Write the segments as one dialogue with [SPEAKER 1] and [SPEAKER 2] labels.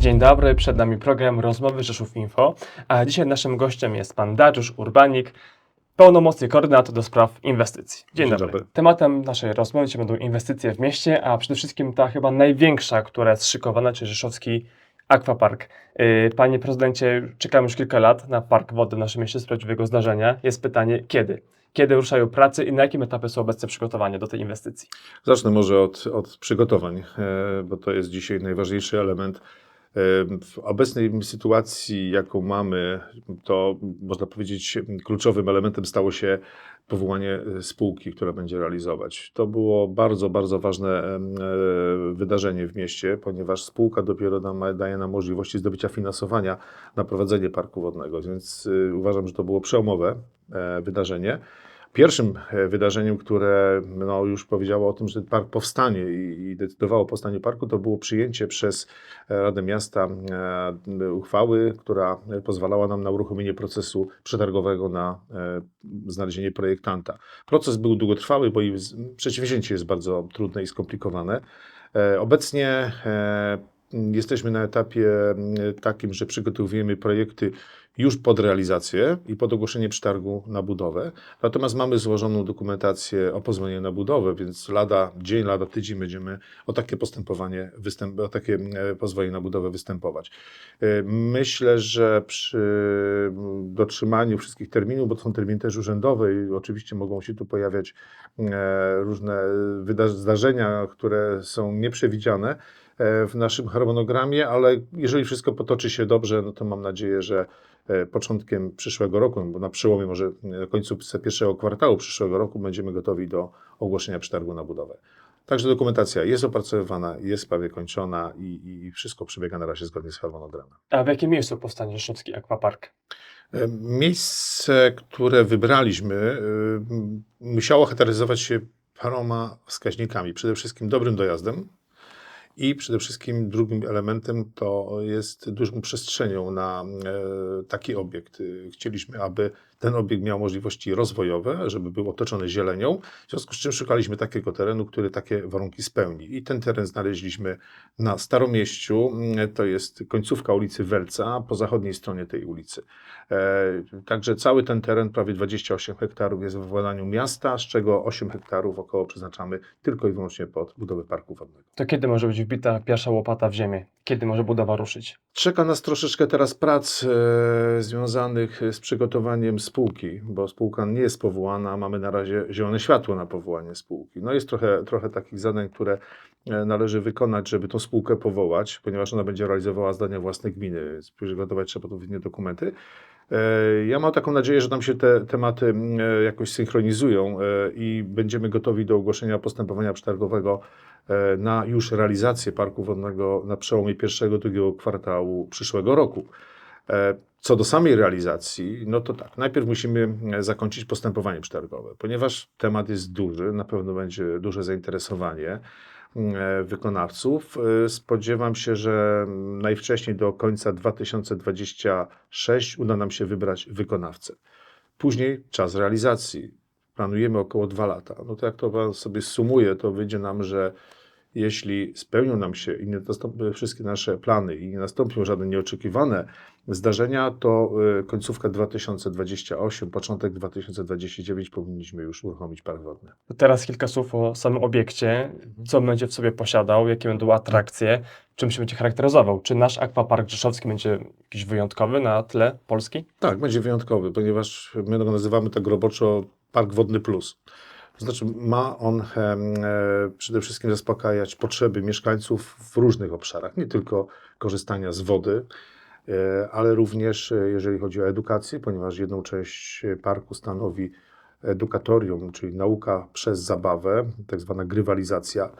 [SPEAKER 1] Dzień dobry, przed nami program Rozmowy Rzeszów Info, a dzisiaj naszym gościem jest pan Dariusz Urbanik, pełnomocny koordynator do spraw inwestycji. Dzień,
[SPEAKER 2] Dzień
[SPEAKER 1] dobry.
[SPEAKER 2] dobry.
[SPEAKER 1] Tematem naszej rozmowy dzisiaj będą inwestycje w mieście, a przede wszystkim ta chyba największa, która jest szykowana, czyli Rzeszowski Aquapark. Yy, Panie prezydencie, czekamy już kilka lat na park wody w naszym mieście z prawdziwego zdarzenia. Jest pytanie, kiedy? Kiedy ruszają prace i na jakim etapie są obecne przygotowania do tej inwestycji?
[SPEAKER 2] Zacznę może od, od przygotowań, e, bo to jest dzisiaj najważniejszy element. W obecnej sytuacji, jaką mamy, to można powiedzieć, kluczowym elementem stało się powołanie e, spółki, która będzie realizować. To było bardzo, bardzo ważne e, wydarzenie w mieście, ponieważ spółka dopiero nam, daje nam możliwości zdobycia finansowania na prowadzenie parku wodnego, więc e, uważam, że to było przełomowe wydarzenie. Pierwszym e, wydarzeniem, które no, już powiedziało o tym, że park powstanie i, decydowało o powstaniu parku, to było przyjęcie przez e, Radę Miasta e, uchwały, która pozwalała nam na uruchomienie procesu przetargowego na znalezienie projektanta. Proces był długotrwały, bo i przedsięwzięcie jest bardzo trudne i skomplikowane. Obecnie jesteśmy na etapie m, takim, że przygotowujemy projekty już pod realizację i pod ogłoszenie przetargu na budowę. Natomiast mamy złożoną dokumentację o pozwolenie na budowę, więc lada dzień, lada tydzień będziemy o takie postępowanie, występ, o takie e, pozwolenie na budowę występować. E, Myślę, że przy dotrzymaniu wszystkich terminów, bo to są terminy też urzędowe i oczywiście mogą się tu pojawiać e, różne wyda- zdarzenia, które są nieprzewidziane w naszym harmonogramie, ale jeżeli wszystko potoczy się dobrze, no to mam nadzieję, że e, początkiem przyszłego roku, bo na przełomie może na końcu pierwszego kwartału przyszłego roku będziemy gotowi do ogłoszenia przetargu na budowę. Także dokumentacja jest opracowywana, jest prawie kończona i, i wszystko przebiega na razie zgodnie z harmonogramem.
[SPEAKER 1] A w jakim miejscu powstanie Rzeszowski Aquapark?
[SPEAKER 2] E, Miejsce, które wybraliśmy, musiało charakteryzować się paroma wskaźnikami. Przede wszystkim dobrym dojazdem i przede wszystkim drugim elementem to jest dużą przestrzenią na e, taki obiekt. Chcieliśmy, aby ten obiekt miał możliwości rozwojowe, żeby był otoczony zielenią, w związku z czym szukaliśmy takiego terenu, który takie warunki spełni. I ten teren znaleźliśmy na Staromieściu, mm, to jest końcówka ulicy Welca, po zachodniej stronie tej ulicy. E, Także cały ten teren, prawie 28 hektarów, jest w władaniu miasta, z czego 8 hektarów około przeznaczamy tylko i wyłącznie pod budowę parku wodnego.
[SPEAKER 1] To kiedy może być wbita pierwsza łopata w ziemię? Kiedy może budowa ruszyć?
[SPEAKER 2] Czeka nas troszeczkę teraz prac e, związanych z przygotowaniem spółki, bo spółka nie jest powołana, mamy na razie zielone światło na powołanie spółki. No jest trochę, trochę takich zadań, które e, należy wykonać, żeby tą spółkę powołać, ponieważ ona będzie realizowała zadania własne gminy, przygotować trzeba odpowiednie dokumenty. E, Ja mam taką nadzieję, że nam się te tematy e, jakoś synchronizują i będziemy gotowi do ogłoszenia postępowania przetargowego na już realizację parku wodnego na przełomie pierwszego, drugiego kwartału przyszłego roku. E, Co do samej realizacji, no to tak, najpierw musimy e, zakończyć postępowanie przetargowe, ponieważ temat jest duży, na pewno będzie duże zainteresowanie e, wykonawców. Spodziewam się, że najwcześniej do końca 2026 uda nam się wybrać wykonawcę. Później czas realizacji. Planujemy około dwa lata. No to jak to sobie sumuje, to wyjdzie nam, że jeśli spełnią nam się i nie nastąpią wszystkie nasze plany i nie nastąpią żadne nieoczekiwane zdarzenia, to y, końcówka 2028, początek 2029 powinniśmy już uruchomić park wodny.
[SPEAKER 1] Teraz kilka słów o samym obiekcie. Co będzie w sobie posiadał, jakie będą atrakcje, czym się będzie charakteryzował? Czy nasz Aquapark Rzeszowski będzie jakiś wyjątkowy na tle Polski?
[SPEAKER 2] Tak, będzie wyjątkowy, ponieważ my go nazywamy tak roboczo Park Wodny Plus. To znaczy ma on e, przede wszystkim zaspokajać potrzeby mieszkańców w różnych obszarach, nie tylko korzystania z wody, e, ale również e, jeżeli chodzi o edukację, ponieważ jedną część parku stanowi edukatorium, czyli nauka przez zabawę, tak zwana grywalizacja.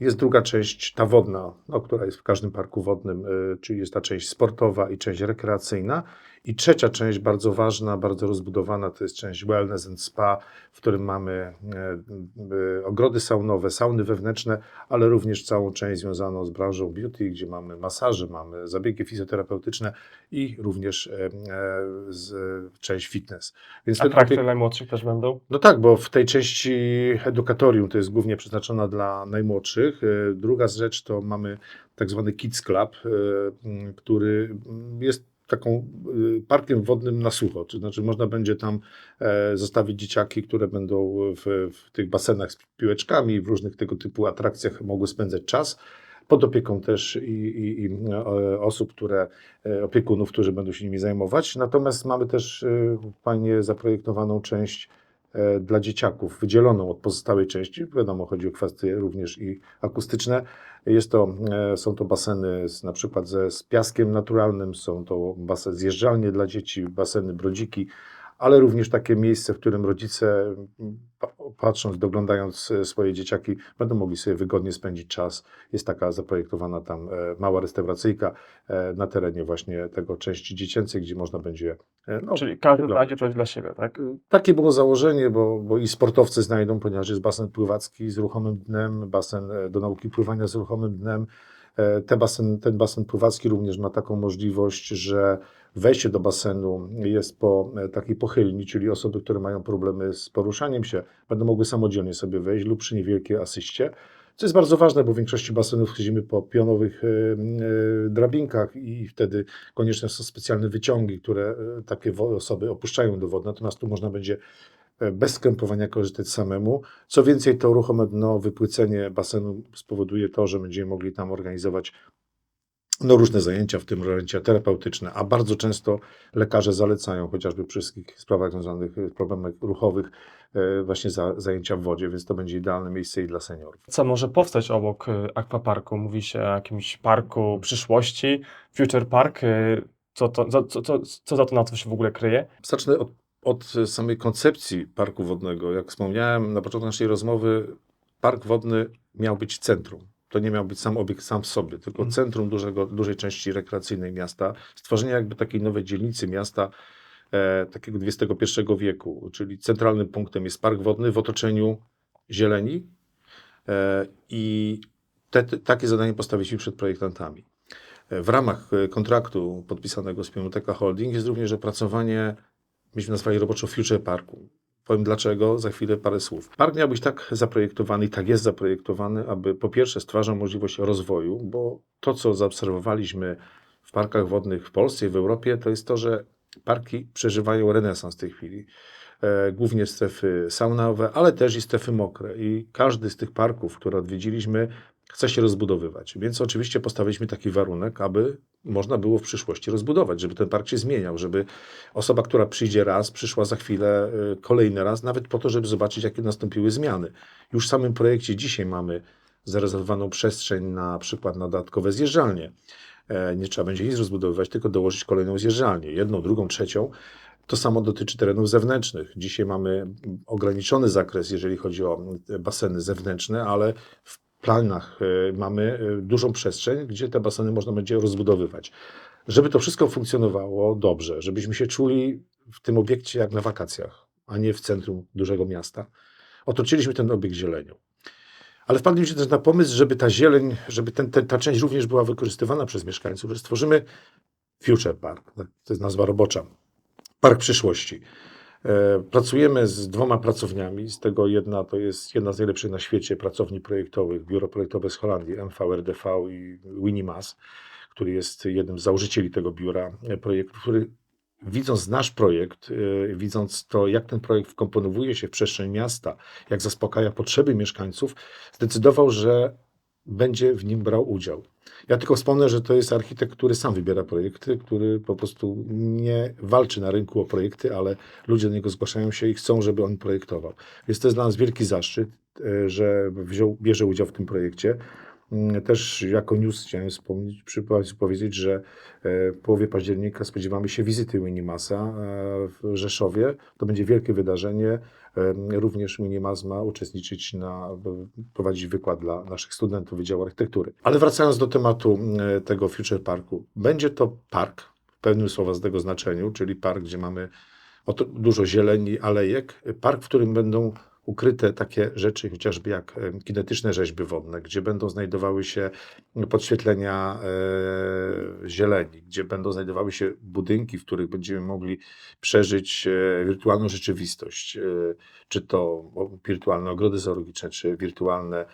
[SPEAKER 2] Jest druga część, ta wodna, no, która jest w każdym parku wodnym, czyli jest ta część sportowa i część rekreacyjna. I trzecia część, bardzo ważna, bardzo rozbudowana, to jest część Wellness and Spa, w którym mamy e, e, ogrody saunowe, sauny wewnętrzne, ale również całą część związaną z branżą beauty, gdzie mamy masaże, mamy zabiegi fizjoterapeutyczne i również e, część fitness. Więc
[SPEAKER 1] Atrakcje
[SPEAKER 2] opiek-
[SPEAKER 1] najmłodszych też będą.
[SPEAKER 2] no tak, bo w tej części edukatorium to jest głównie przeznaczona dla najmłodszych. Druga rzecz to mamy tak zwany Kids Club, który jest taką e, parkiem wodnym na sucho. To znaczy można będzie tam e, zostawić dzieciaki, które będą w, w tych basenach z piłeczkami, w różnych tego typu atrakcjach mogły spędzać czas. Pod opieką też i, i, i e, osób, które, e, opiekunów, którzy będą się nimi zajmować. Natomiast mamy też fajnie zaprojektowaną część dla dzieciaków, wydzieloną od pozostałej części. Wiadomo, chodzi o kwestie również i akustyczne. Jest to, e, są to baseny z, na przykład ze, z piaskiem naturalnym, są to baseny zjeżdżalnie dla dzieci, baseny, brodziki, ale również takie miejsce, w którym rodzice m, pa- patrząc, doglądając e, swoje dzieciaki, będą mogli sobie wygodnie spędzić czas. Jest taka zaprojektowana tam e, mała restauracyjka e, na terenie właśnie tego części dziecięcej, gdzie można będzie no,
[SPEAKER 1] Czyli każdy znajdzie coś dla siebie, tak?
[SPEAKER 2] takie było założenie, bo, bo i sportowcy znajdą, ponieważ jest basen pływacki z ruchomym dnem, basen do nauki pływania z ruchomym dnem. E, Te basen, ten basen pływacki również ma taką możliwość, że wejście do basenu jest po e, takiej pochylni, czyli osoby, które mają problemy z poruszaniem się, będą mogły samodzielnie sobie wejść lub przy niewielkiej asyście. Co jest bardzo ważne, bo w większości basenów chodzimy po pionowych e, e, drabinkach i wtedy konieczne są specjalne wyciągi, które takie osoby opuszczają do wody. Natomiast tu można będzie bez skrępowania korzystać samemu. Co więcej, to ruchome dno, wypłycenie basenu spowoduje to, że będziemy mogli tam organizować no, różne zajęcia, w tym zajęcia terapeutyczne, a bardzo często lekarze zalecają, chociażby przy wszystkich sprawach związanych z problemach ruchowych, e, właśnie za, zajęcia w wodzie, więc to będzie idealne miejsce i dla seniorów.
[SPEAKER 1] Co może powstać obok y, Aquaparku? Mówi się o jakimś parku przyszłości, Future Park. y, Co, to, co, co, co, co za to nazwą się w ogóle kryje?
[SPEAKER 2] Zacznę od, od samej koncepcji parku wodnego. Jak wspomniałem na początku naszej rozmowy, park wodny miał być centrum. To nie miał być sam obiekt sam w sobie, tylko
[SPEAKER 1] Mhm.
[SPEAKER 2] centrum dużego, dużej części rekreacyjnej miasta. Stworzenie jakby takiej nowej dzielnicy miasta, e, takiego XXI wieku, czyli centralnym punktem jest park wodny w otoczeniu zieleni e, i te, te, takie zadanie postawiliśmy przed projektantami. E, W ramach e, kontraktu podpisanego z Pionoteka Holding jest również opracowanie myśmy nazwali roboczo Future Parku. Powiem dlaczego, za chwilę parę słów. Park miał być tak zaprojektowany i tak jest zaprojektowany, aby po pierwsze stwarzał możliwość rozwoju, bo to, co zaobserwowaliśmy w parkach wodnych w Polsce i w Europie, to jest to, że parki przeżywają renesans w tej chwili. E, głównie strefy saunowe, ale też i strefy mokre. I każdy z tych parków, które odwiedziliśmy, chce się rozbudowywać. Więc oczywiście postawiliśmy taki warunek, aby można było w przyszłości rozbudować, żeby ten park się zmieniał, żeby osoba, która przyjdzie raz, przyszła za chwilę y, kolejny raz, nawet po to, żeby zobaczyć, jakie nastąpiły zmiany. Już w samym projekcie dzisiaj mamy zarezerwowaną przestrzeń na przykład na dodatkowe zjeżdżalnie. E, Nie trzeba będzie nic rozbudowywać, tylko dołożyć kolejną zjeżdżalnię, jedną, drugą, trzecią. To samo dotyczy terenów zewnętrznych. Dzisiaj mamy ograniczony zakres, jeżeli chodzi o e, baseny zewnętrzne, ale w planach e, mamy e, dużą przestrzeń, gdzie te baseny można będzie rozbudowywać. Żeby to wszystko funkcjonowało dobrze, żebyśmy się czuli w tym obiekcie jak na wakacjach, a nie w centrum dużego miasta, otoczyliśmy ten obiekt zielenią. Ale wpadliśmy też na pomysł, żeby ta zieleń, żeby ten, ten, ta część również była wykorzystywana przez mieszkańców, że stworzymy Future Park, to jest nazwa robocza, Park Przyszłości. E, Pracujemy z dwoma pracowniami, z tego jedna to jest jedna z najlepszych na świecie pracowni projektowych, biuro projektowe z Holandii, MVRDV i Winimas, który jest jednym z założycieli tego biura e, projektu, który widząc nasz projekt, e, widząc to, jak ten projekt wkomponowuje się w przestrzeń miasta, jak zaspokaja potrzeby mieszkańców, zdecydował, że będzie w nim brał udział. Ja tylko wspomnę, że to jest architekt, który sam wybiera projekty, który po prostu nie walczy na rynku o projekty, ale ludzie do niego zgłaszają się i chcą, żeby on projektował. Więc to jest dla nas wielki zaszczyt, e, że wziął, bierze udział w tym projekcie. Mm, Też jako news chciałem wspomnieć, powiedzieć, że e, w połowie października spodziewamy się wizyty Winimasa e, w Rzeszowie. To będzie wielkie wydarzenie. Również Minimas ma uczestniczyć na, prowadzić wykład dla naszych studentów Wydziału Architektury. Ale wracając do tematu tego Future Parku. Będzie to park pełnym słowa tego znaczeniu, czyli park, gdzie mamy dużo zieleni, alejek. Park, w którym będą ukryte takie rzeczy, chociażby jak em, kinetyczne rzeźby wodne, gdzie będą znajdowały się podświetlenia e, zieleni, gdzie będą znajdowały się budynki, w których będziemy mogli przeżyć e, wirtualną rzeczywistość, e, czy to wirtualne ogrody zoologiczne, czy wirtualne e,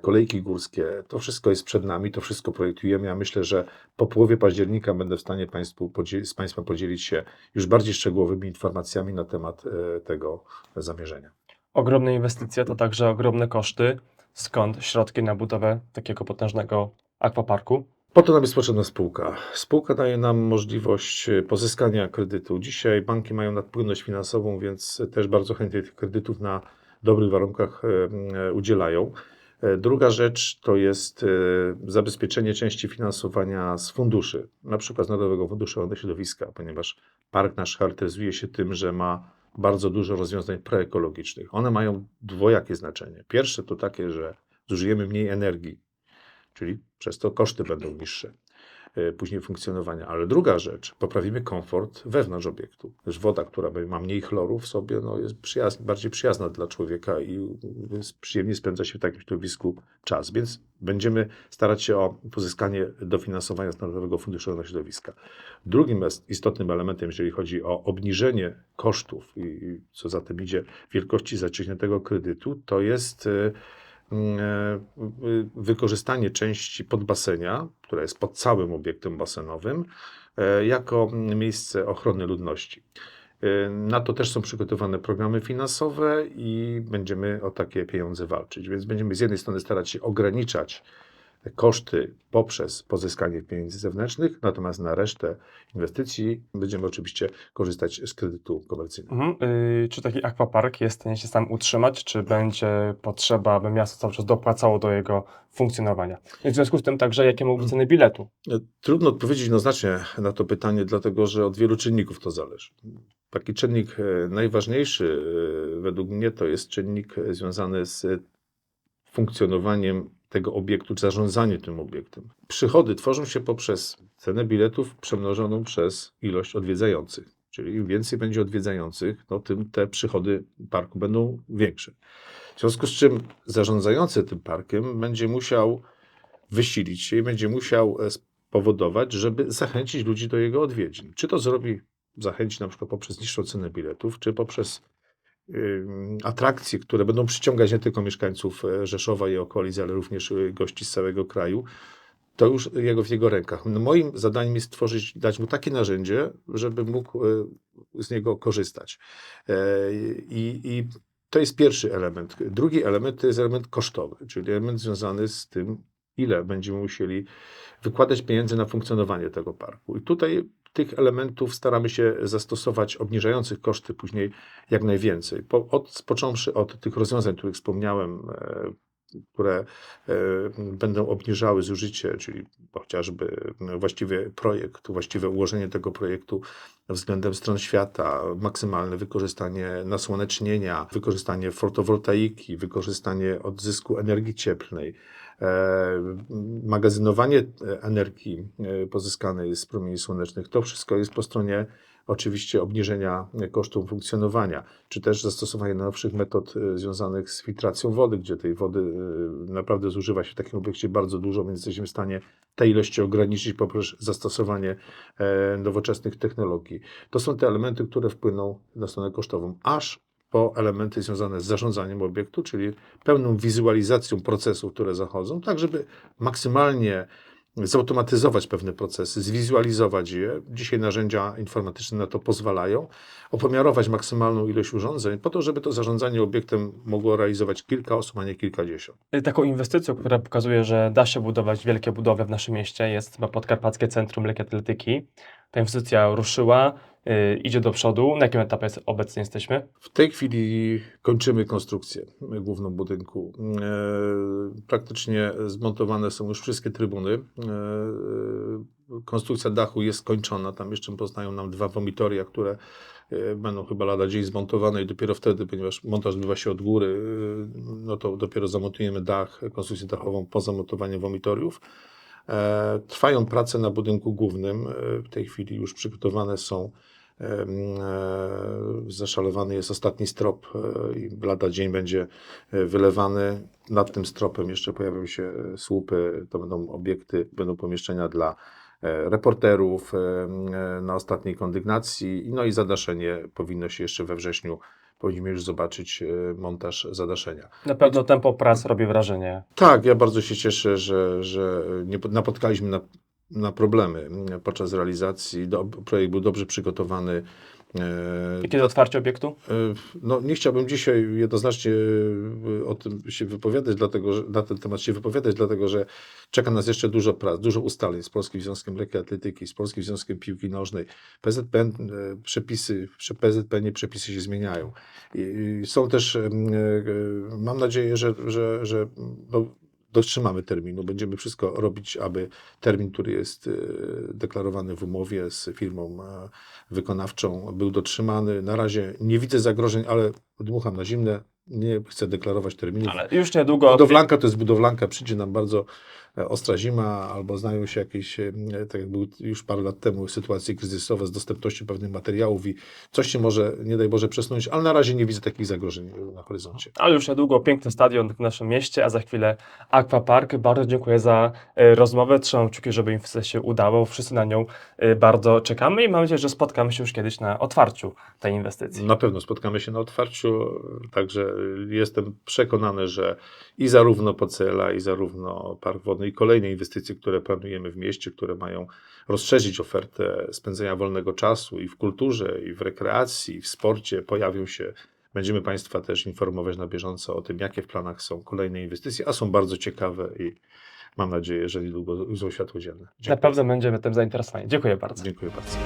[SPEAKER 2] kolejki górskie. To wszystko jest przed nami, to wszystko projektujemy. Ja myślę, że po połowie października będę w stanie Państwu z Państwem podzielić się już bardziej szczegółowymi informacjami na temat e, tego zamierzenia.
[SPEAKER 1] Ogromne inwestycje to także ogromne koszty. Skąd środki na budowę takiego potężnego akwaparku?
[SPEAKER 2] Po to nam jest potrzebna spółka. Spółka daje nam możliwość e, pozyskania kredytu. Dzisiaj banki mają nadpłynność finansową, więc też bardzo chętnie tych kredytów na dobrych warunkach e, e, udzielają. E, Druga rzecz to jest e, zabezpieczenie części finansowania z funduszy, na przykład z Narodowego Funduszu Ochrony Środowiska, ponieważ park nasz charakteryzuje się tym, że ma bardzo dużo rozwiązań proekologicznych. One mają dwojakie znaczenie. Pierwsze to takie, że zużyjemy mniej energii, czyli przez to koszty będą niższe później funkcjonowania. Ale druga rzecz, poprawimy komfort wewnątrz obiektu. Też woda, która ma mniej chloru w sobie, no jest bardziej przyjazna dla człowieka i przyjemnie spędza się w takim środowisku czas. Więc będziemy starać się o pozyskanie dofinansowania z Narodowego Funduszu Ochrony Środowiska. Drugim istotnym elementem, jeżeli chodzi o obniżenie kosztów i, co za tym idzie wielkości zaciągniętego kredytu, to jest e, e, wykorzystanie części podbasenia, która jest pod całym obiektem basenowym, e, jako miejsce ochrony ludności. E, Na to też są przygotowane programy finansowe i będziemy o takie pieniądze walczyć. Więc będziemy z jednej strony starać się ograniczać koszty poprzez pozyskanie pieniędzy zewnętrznych, natomiast na resztę inwestycji będziemy oczywiście korzystać z kredytu komercyjnego.
[SPEAKER 1] Mhm. Y, czy taki akwapark jest w stanie się sam utrzymać, czy będzie potrzeba, aby miasto cały czas dopłacało do jego funkcjonowania? I w związku z tym także, jakie mogą być ceny biletu?
[SPEAKER 2] E, Trudno odpowiedzieć jednoznacznie na to pytanie, dlatego że od wielu czynników to zależy. Taki czynnik e, najważniejszy e, według mnie to jest czynnik związany z funkcjonowaniem tego obiektu, czy zarządzaniem tym obiektem. Przychody tworzą się poprzez cenę biletów przemnożoną przez ilość odwiedzających. Czyli im więcej będzie odwiedzających, no tym te przychody parku będą większe. W związku z czym zarządzający tym parkiem będzie musiał wysilić się i będzie musiał e, spowodować, żeby zachęcić ludzi do jego odwiedzin. Czy to zrobi, zachęci na przykład poprzez niższą cenę biletów, czy poprzez atrakcje, które będą przyciągać nie tylko mieszkańców e, Rzeszowa i okolic, ale również e, gości z całego kraju, to już jego w jego rękach. No moim zadaniem jest tworzyć, dać mu takie narzędzie, żeby mógł e, z niego korzystać. I, i to jest pierwszy element. Drugi element to jest element kosztowy, czyli element związany z tym, ile będziemy musieli wykładać pieniędzy na funkcjonowanie tego parku. I tutaj tych elementów staramy się zastosować, obniżających koszty później jak najwięcej. Po, od, począwszy od tych rozwiązań, których wspomniałem, e, które e, będą obniżały zużycie, czyli chociażby właściwy projekt, właściwe ułożenie tego projektu względem stron świata, maksymalne wykorzystanie nasłonecznienia, wykorzystanie fotowoltaiki, wykorzystanie odzysku energii cieplnej, e, magazynowanie energii e, pozyskanej z promieni słonecznych. To wszystko jest po stronie oczywiście obniżenia kosztów funkcjonowania, czy też zastosowanie nowszych metod e, związanych z filtracją wody, gdzie tej wody e, naprawdę zużywa się w takim obiekcie bardzo dużo, więc jesteśmy w stanie te ilości ograniczyć poprzez zastosowanie e, nowoczesnych technologii. To są te elementy, które wpłyną na stronę kosztową, aż po elementy związane z zarządzaniem obiektu, czyli pełną wizualizacją procesów, które zachodzą, tak żeby maksymalnie zautomatyzować pewne procesy, zwizualizować je. Dzisiaj narzędzia informatyczne na to pozwalają, opomiarować maksymalną ilość urządzeń, po to, żeby to zarządzanie obiektem mogło realizować kilka osób, a nie kilkadziesiąt.
[SPEAKER 1] Taką inwestycją, która pokazuje, że da się budować wielkie budowle w naszym mieście, jest chyba Podkarpackie Centrum Lekkiej Atletyki. Ta inwestycja ruszyła, idzie do przodu. Na jakim etapie obecnie jesteśmy?
[SPEAKER 2] W tej chwili kończymy konstrukcję główną budynku. E, praktycznie zmontowane są już wszystkie trybuny. E, konstrukcja dachu jest skończona. Tam jeszcze poznają nam dwa womitoria, które będą chyba lada dzień zmontowane i dopiero wtedy, ponieważ montaż odbywa się od góry, no to dopiero zamontujemy dach, konstrukcję dachową po zamontowaniu womitoriów. E, Trwają prace na budynku głównym. E, W tej chwili już przygotowane są. e, Zaszalowany jest ostatni strop i lada dzień będzie wylewany. Nad tym stropem jeszcze pojawią się słupy, to będą obiekty, będą pomieszczenia dla reporterów na ostatniej kondygnacji. No i zadaszenie powinno się jeszcze we wrześniu, powinniśmy już zobaczyć e, montaż zadaszenia.
[SPEAKER 1] Na pewno tempo prac robi wrażenie.
[SPEAKER 2] Tak, ja bardzo się cieszę, że, że nie po- napotkaliśmy na, na problemy podczas realizacji. Do, projekt był dobrze przygotowany. E,
[SPEAKER 1] I kiedy otwarcie obiektu?
[SPEAKER 2] e, No, nie chciałbym dzisiaj jednoznacznie e, o tym się wypowiadać, dlatego, że, na ten temat się wypowiadać, dlatego że czeka nas jeszcze dużo prac, dużo ustaleń z Polskim Związkiem Lekkiej Atletyki, z Polskim Związkiem Piłki Nożnej. PZPN, przepisy, przy PZPN przepisy się zmieniają. I są też, mam nadzieję, że, że, że no, dotrzymamy terminu. Będziemy wszystko robić, aby termin, który jest e, deklarowany w umowie z firmą e, wykonawczą, był dotrzymany. Na razie nie widzę zagrożeń, ale dmucham na zimne. Nie chcę deklarować terminów.
[SPEAKER 1] Ale już niedługo.
[SPEAKER 2] Budowlanka to jest budowlanka, przyjdzie nam bardzo ostra zima, albo znają się jakieś, e, tak jak były już parę lat temu, sytuacje kryzysowe z dostępnością pewnych materiałów i coś się może, nie daj Boże, przesunąć, ale na razie nie widzę takich zagrożeń na horyzoncie.
[SPEAKER 1] Ale już niedługo piękny stadion w naszym mieście, a za chwilę Aquapark. Bardzo dziękuję za e, rozmowę. Trzymam kciuki, żeby inwestycja się udało. Wszyscy na nią e, bardzo czekamy i mam nadzieję, że spotkamy się już kiedyś na otwarciu tej inwestycji.
[SPEAKER 2] Na pewno spotkamy się na otwarciu, także jestem przekonany, że i zarówno Pocela, i zarówno Park Wodny, i kolejne inwestycje, które planujemy w mieście, które mają rozszerzyć ofertę spędzenia wolnego czasu i w kulturze, i w rekreacji, i w sporcie, pojawią się. Będziemy Państwa też informować na bieżąco o tym, jakie w planach są kolejne inwestycje, a są bardzo ciekawe i mam nadzieję, że niedługo ujrzą światło dzienne.
[SPEAKER 1] Na pewno będziemy tym zainteresowani. Dziękuję bardzo.
[SPEAKER 2] Dziękuję bardzo.